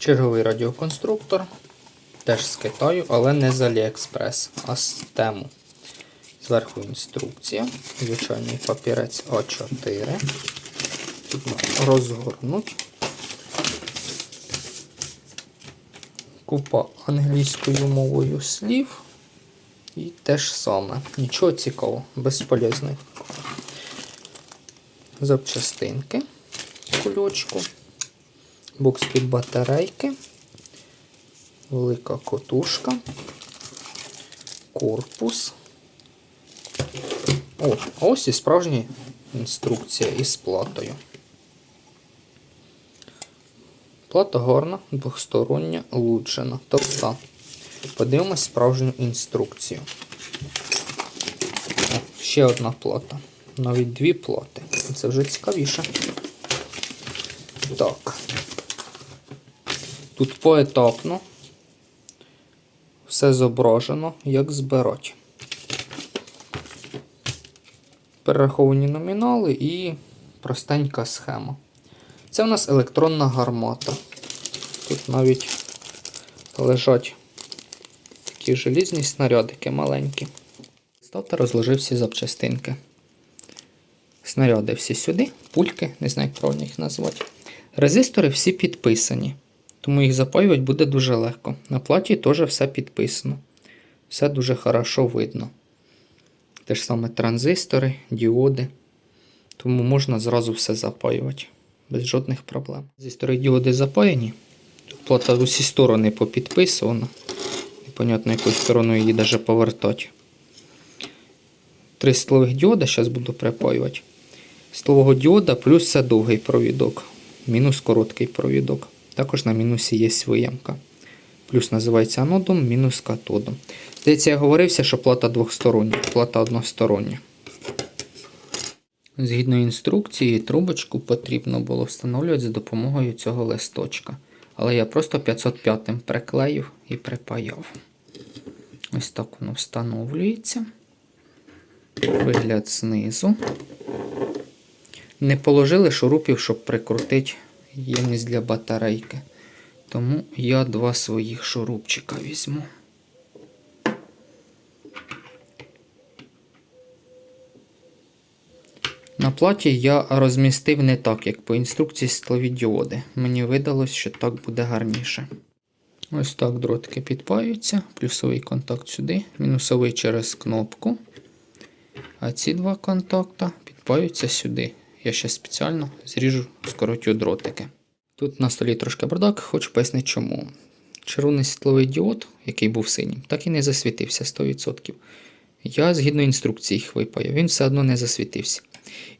Черговий радіоконструктор. Теж з Китаю, але не з Aliexpress, а з тему. Зверху інструкція. Звичайний папірець А4. Тут розгорнуть. Купа англійською мовою слів. І те ж саме. Нічого цікавого, безполезних. Запчастинки кульочку, бокс батарейки, велика котушка, корпус. О, ось і справжня інструкція із платою. Плата горна, двохстороння, луджена, товста. Подивимось справжню інструкцію. О, ще одна плата. Навіть дві плати. Це вже цікавіше. Так. Тут поетапно все зображено, як збирати. Перераховані номінали і простенька схема. Це у нас електронна гармата. Тут навіть лежать такі желізні снарядики маленькі. Став розложив всі запчастинки. Снаряди всі сюди, пульки, не знаю, як правильно їх назвати. Резистори всі підписані, тому їх запаювати буде дуже легко. На платі теж все підписано. Все дуже хорошо видно. Те ж саме транзистори, діоди. Тому можна зразу все запаювати без жодних проблем. Резистори і діоди запаяні. Тут плата в усі сторони попідписувана. Непонятно, якою стороною її навіть повертати. Три столових діода зараз буду припаювати. Столового діода плюс це довгий провідок, мінус короткий провідок. Також на мінусі є виємка. Плюс називається анодом, мінус катодом. Здається, я говорився, що плата двохстороння, плата одностороння. Згідно інструкції, трубочку потрібно було встановлювати за допомогою цього листочка. Але я просто 505 приклеїв і припаяв. Ось так воно встановлюється. Вигляд знизу. Не положили шурупів, щоб прикрутити ємність для батарейки. Тому я два своїх шурупчика візьму. На платі я розмістив не так, як по інструкції столові діоди. Мені видалось, що так буде гарніше. Ось так дротики підпаються, плюсовий контакт сюди, мінусовий через кнопку. А ці два контакта підпаються сюди. Я ще спеціально зріжу, скоротю дротики. Тут на столі трошки бардак, хочу пояснити чому. Червоний світловий діод, який був синім, так і не засвітився 100%. Я згідно інструкції їх випаяв, він все одно не засвітився.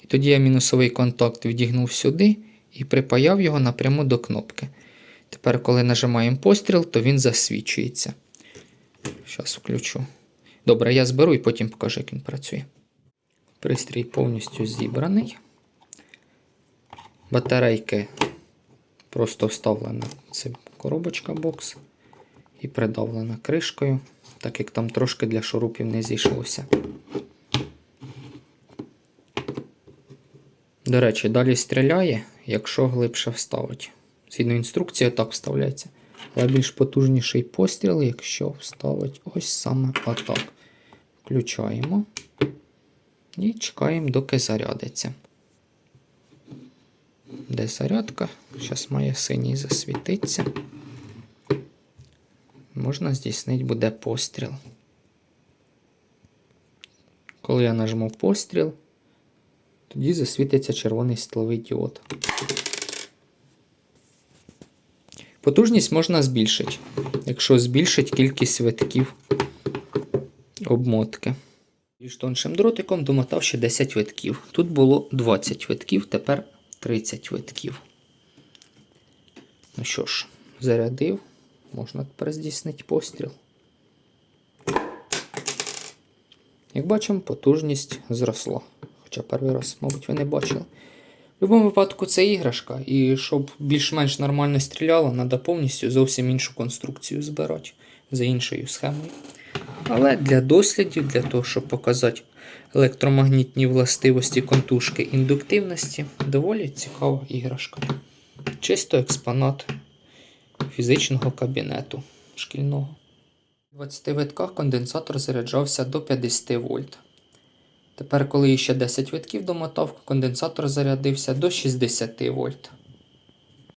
І тоді я мінусовий контакт відігнув сюди і припаяв його напряму до кнопки. Тепер, коли нажимаємо постріл, то він засвічується. Зараз включу. Добре, я зберу і потім покажу, як він працює. Пристрій повністю зібраний. Батарейки просто вставлена це коробочка бокс і придавлена кришкою, так як там трошки для шурупів не зійшлося. До речі, далі стріляє, якщо глибше вставить. Згідно інструкції, так вставляється. Але більш потужніший постріл, якщо вставить ось саме отак. Включаємо і чекаємо, доки зарядиться. Де зарядка? Зараз має синій засвітитися. Можна здійснити буде постріл. Коли я нажму постріл, тоді засвітиться червоний світловий діод. Потужність можна збільшити, якщо збільшить кількість витків обмотки. Більш тоншим дротиком домотав ще 10 витків. Тут було 20 витків, тепер 30 витків. Ну що ж, зарядив, можна тепер здійснити постріл. Як бачимо, потужність зросла. Хоча перший раз, мабуть, ви не бачили. В будь-якому випадку це іграшка, і щоб більш-менш нормально стріляло, треба повністю зовсім іншу конструкцію збирати за іншою схемою. Але для дослідів, для того, щоб показати електромагнітні властивості контужки індуктивності, доволі цікава іграшка. Чисто експонат фізичного кабінету шкільного. У 20 витках конденсатор заряджався до 50 вольт. Тепер, коли ще 10 витків домотав, конденсатор зарядився до 60 вольт.